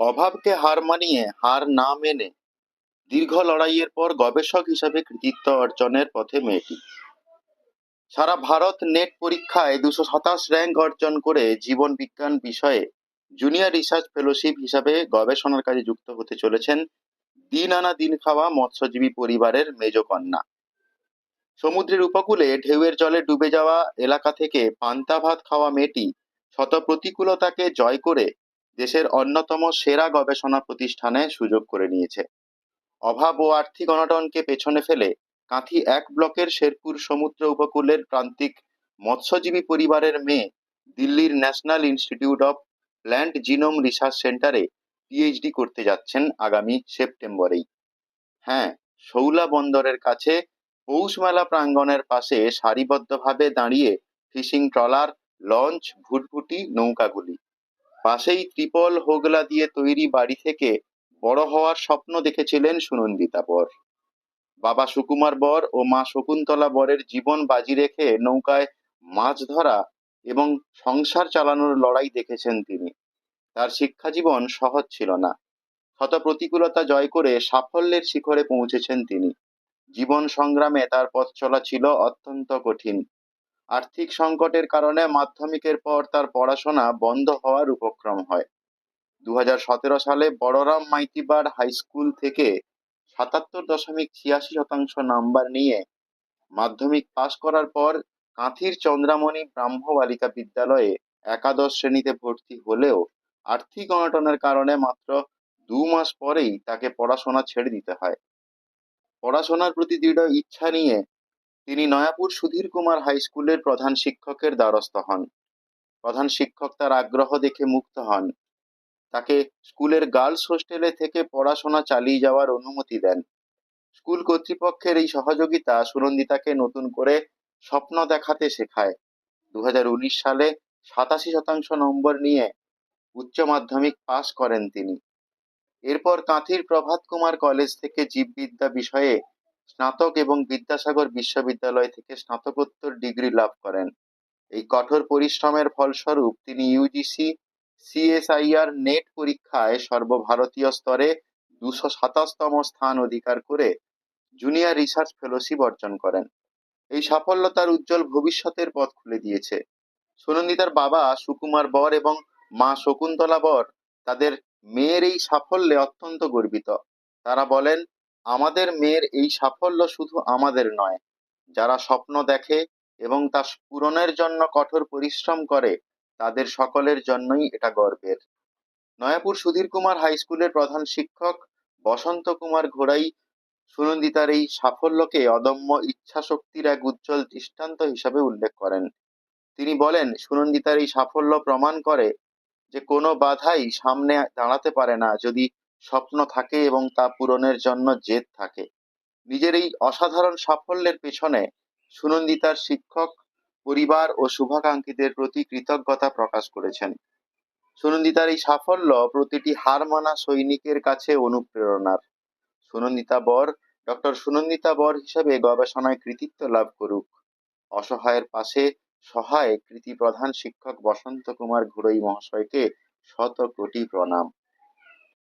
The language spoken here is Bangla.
অভাবকে হার মানিয়ে, হার না মেনে দীর্ঘ লড়াইয়ের পর গবেষক হিসাবে কৃতিত্ব অর্জনের পথে মেয়েটি। সারা ভারত নেট পরীক্ষায় দুশো সাতাশ র্যাঙ্ক অর্জন করে জীবন বিজ্ঞান বিষয়ে জুনিয়র রিসার্চ ফেলোশিপ হিসাবে গবেষণার কাজে যুক্ত হতে চলেছেন দিন আনা দিন খাওয়া মৎস্যজীবী পরিবারের মেজ কন্যা। সমুদ্রের উপকূলে ঢেউয়ের জলে ডুবে যাওয়া এলাকা থেকে পান্তা ভাত খাওয়া মেয়েটি শত প্রতিকূলতাকে জয় করে দেশের অন্যতম সেরা গবেষণা প্রতিষ্ঠানে সুযোগ করে নিয়েছে। অভাব ও আর্থিক অনটনকে পেছনে ফেলে কাঁথি এক ব্লকের শেরপুর সমুদ্র উপকূলের প্রান্তিক মৎস্যজীবী পরিবারের মেয়ে দিল্লির national institute of plant genome research সেন্টারে পিএইচডি করতে যাচ্ছেন আগামী সেপ্টেম্বরেই। হ্যাঁ শৌলা বন্দরের কাছে পৌষ মেলা প্রাঙ্গণের পাশে সারিবদ্ধভাবে দাঁড়িয়ে ফিশিং ট্রলার, লঞ্চ, ভুটভুটি, নৌকাগুলি। পাশেই ত্রিপল হোগলা দিয়ে তৈরি বাড়ি থেকে বড় হওয়ার স্বপ্ন দেখেছিলেন সুনন্দিতা বর। বাবা সুকুমার বর ও মা শকুন্তলা বরের জীবন বাজি রেখে নৌকায় মাছ ধরা এবং সংসার চালানোর লড়াই দেখেছেন তিনি। তার শিক্ষা জীবন সহজ ছিল না। শত প্রতিকূলতা জয় করে সাফল্যের শিখরে পৌঁছেছেন তিনি। জীবন সংগ্রামে তার পথ চলা ছিল অত্যন্ত কঠিন। আর্থিক সংকটের কারণে মাধ্যমিকের পর তার পড়াশোনা বন্ধ হওয়ার উপক্রম হয়। দু হাজার সতেরো সালে বড়রাম মাইতিবার হাই স্কুল থেকে সাতাত্তর দশমিক ছিয়াশি শতাংশ নাম্বার নিয়ে মাধ্যমিক পাশ করার পর কাঁথির চন্দ্রামণি ব্রাহ্ম বালিকা বিদ্যালয়ে একাদশ শ্রেণীতে ভর্তি হলেও আর্থিক অনটনের কারণে মাত্র দু মাস পরেই তাকে পড়াশোনা ছেড়ে দিতে হয়। পড়াশোনার প্রতি দৃঢ় ইচ্ছা নিয়ে তিনি নয়াপুর সুধীর কুমার হাই স্কুলের প্রধান শিক্ষকের দ্বারস্থ হন। প্রধান শিক্ষক তার আগ্রহ দেখে মুক্ত হন। তাকে স্কুলের গার্লস হোস্টেলে থেকে পড়াশোনা চালিয়ে যাওয়ার অনুমতি দেন। স্কুল কর্তৃপক্ষের এই সহযোগিতা সুনন্দিতাকে নতুন করে স্বপ্ন দেখাতে শেখায়। দু হাজার উনিশ সালে সাতাশি শতাংশ নম্বর নিয়ে উচ্চ মাধ্যমিক পাশ করেন তিনি। এরপর কাঁথির প্রভাত কুমার কলেজ থেকে জীববিদ্যা বিষয়ে স্নাতক এবং বিদ্যাসাগর বিশ্ববিদ্যালয় থেকে স্নাতকোত্তর ডিগ্রি লাভ করেন। এই কঠোর পরিশ্রমের ফলস্বরূপ তিনি ইউজিসি সিএসআইআর নেট পরীক্ষায় সর্বভারতীয় স্তরে দুশো সাতাশতম স্থান অধিকার করে জুনিয়র রিসার্চ ফেলোশিপ অর্জন করেন। এই সাফল্য তার উজ্জ্বল ভবিষ্যতের পথ খুলে দিয়েছে। সুনন্দিতার বাবা সুকুমার বর এবং মা শকুন্তলা বর তাদের মেয়ের এই সাফল্যে অত্যন্ত গর্বিত। তারা বলেন আমাদের মেয়ের এই সাফল্য শুধু আমাদের নয়, যারা স্বপ্ন দেখে এবং তা পূরণের জন্য কঠোর পরিশ্রম করে, তাদের সকলের জন্যই এটা গর্বের। নয়াপুর সুধীর কুমার হাই স্কুলের প্রধান শিক্ষক বসন্ত কুমার ঘোড়াই সুনন্দিতার এই সাফল্যকে অদম্য ইচ্ছা শক্তির এক উজ্জ্বল দৃষ্টান্ত হিসাবে উল্লেখ করেন। তিনি বলেন, সুনন্দিতার এই সাফল্য প্রমাণ করে যে কোনো বাধাই সামনে দাঁড়াতে পারে না, যদি স্বপ্ন থাকে এবং তা পূরণের জন্য জেদ থাকে। নিজের এই অসাধারণ সাফল্যের পেছনে সুনন্দিতার শিক্ষক, পরিবার ও শুভাকাঙ্ক্ষীদের প্রতি কৃতজ্ঞতা প্রকাশ করেছেন। সুনন্দিতার এই সাফল্য প্রতিটি হার মানা সৈনিকের কাছে অনুপ্রেরণার। সুনন্দিতা বর, ডক্টর সুনন্দিতা বর হিসেবে গবেষণায় কৃতিত্ব লাভ করুক। অসহায়ের পাশে সহায় কৃতি প্রধান শিক্ষক বসন্ত কুমার ঘুরই মহাশয়কে শত কোটি প্রণাম।